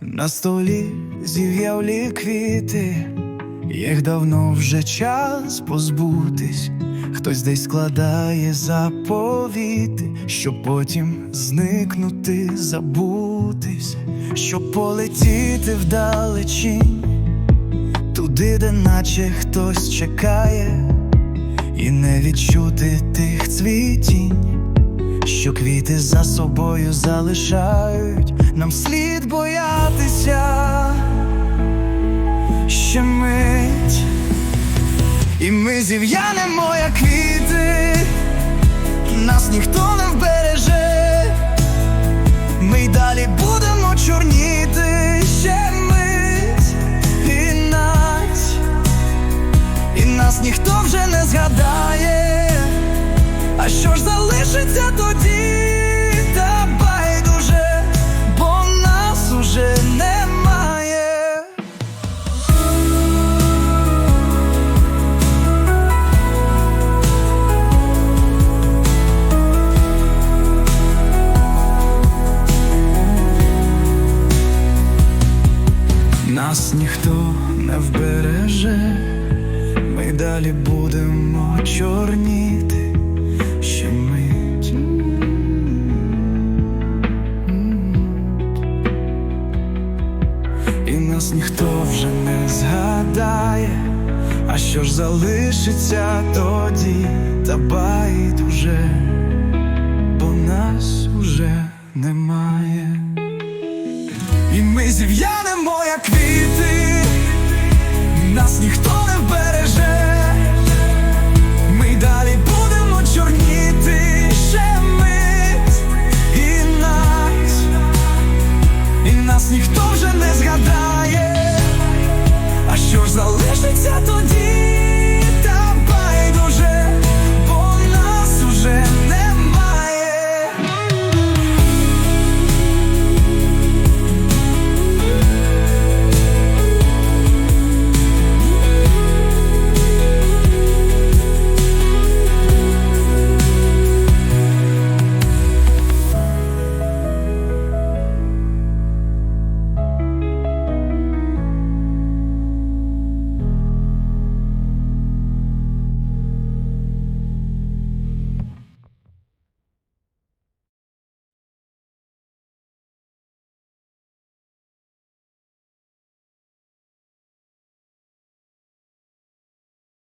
На столі зів'явлі квіти, їх давно вже час позбутись. Хтось десь складає заповіти, щоб потім зникнути, забутись, щоб полетіти вдалечінь, туди, де наче хтось чекає, і не відчути тих цвітінь що квіти за собою залишають, нам слід боятися ще мить, і ми зів'янемо, як квіти, нас ніхто не вбереже, ми й далі будемо чорніти. Ще і нас, і нас ніхто вже не згадає. А що ж залишиться тоді? Нас ніхто не вбереже, ми далі будемо чорніти ще мить. І нас ніхто вже не згадає, а що ж залишиться тоді, та байдуже, бо нас нас ніхто не вбереже. Ми далі будемо чорніти ще мить і нас, і нас ніхто